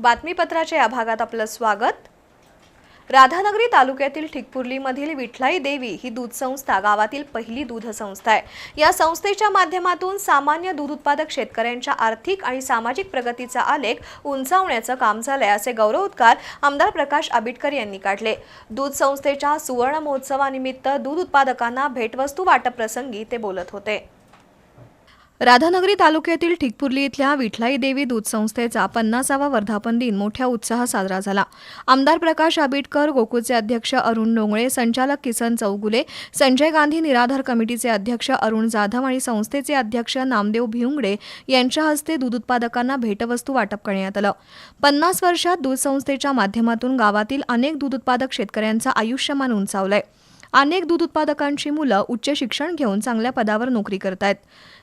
बातमीपत्राच्या या भागात आपलं स्वागत. राधानगरी तालुक्यातील ठिकपुर्लीमधील विठलाई देवी ही दूध संस्था गावातील पहिली दूध संस्था आहे. या संस्थेच्या माध्यमातून सामान्य दूध उत्पादक शेतकऱ्यांच्या आर्थिक आणि सामाजिक प्रगतीचा आलेख उंचावण्याचं काम झालंय असे गौरवोद्गार आमदार प्रकाश आबिटकर यांनी काढले. दूध संस्थेच्या सुवर्ण महोत्सवानिमित्त दूध उत्पादकांना भेटवस्तू वाटप प्रसंगी ते बोलत होते. राधानगरी तालुक्यातील ठिकपुर्ली इथल्या विठलाई देवी दूध संस्थेचा पन्नासावा वर्धापन दिन मोठ्या उत्साहात साजरा झाला. आमदार प्रकाश आबिटकर गोकुळचे अध्यक्ष अरुण डोंगळे संचालक किसन चौगुले संजय गांधी निराधार कमिटीचे अध्यक्ष अरुण जाधव आणि संस्थेचे अध्यक्ष नामदेव भिवंगडे यांच्या हस्ते दूध उत्पादकांना भेटवस्तू वाटप करण्यात आलं. पन्नास वर्षात दूध संस्थेच्या माध्यमातून गावातील अनेक दूध उत्पादक शेतकऱ्यांचं आयुष्यमान उंचावलंय. अनेक दूध उत्पादकांची मुलं उच्च शिक्षण घेऊन चांगल्या पदावर नोकरी करतायत.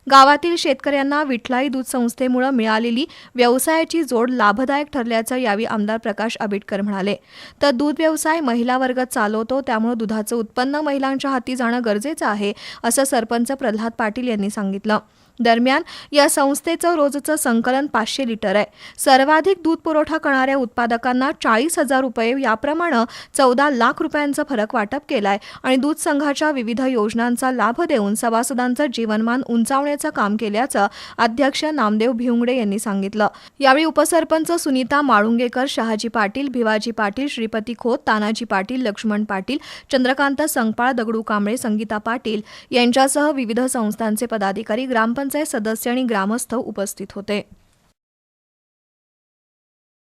गावातील शेतकऱ्यांना विठलाई दूध संस्थेमुळे मिळालेली व्यवसायाची जोड लाभदायक ठरल्याचं यावेळी आमदार प्रकाश आबिटकर म्हणाले. तर दूध व्यवसाय महिला वर्ग चालवतो त्यामुळे दुधाचं उत्पन्न महिलांच्या हाती जाणं गरजेचं आहे असं सरपंच प्रल्हाद पाटील यांनी सांगितलं. दरम्यान या संस्थेचं रोजचं संकलन पाचशे लिटर आहे. सर्वाधिक दूध पुरवठा करणाऱ्या उत्पादकांना चाळीस हजार रुपये याप्रमाणे चौदा लाख रुपयांचा फरक वाटप केलाय आणि दूध संघाच्या विविध योजनांचा लाभ देऊन सभासदांचं जीवनमान उंचावण्याचं काम केल्याचं अध्यक्ष नामदेव भिवंगडे यांनी सांगितलं. यावेळी उपसरपंच सुनीता माळुंगेकर शहाजी पाटील भिवाजी पाटील श्रीपती खोत तानाजी पाटील लक्ष्मण पाटील चंद्रकांत संगपाळ दगडू कांबळे संगीता पाटील यांच्यासह विविध संस्थांचे पदाधिकारी ग्रामपंचायत सदस्य आणि ग्रामस्थ उपस्थित होते.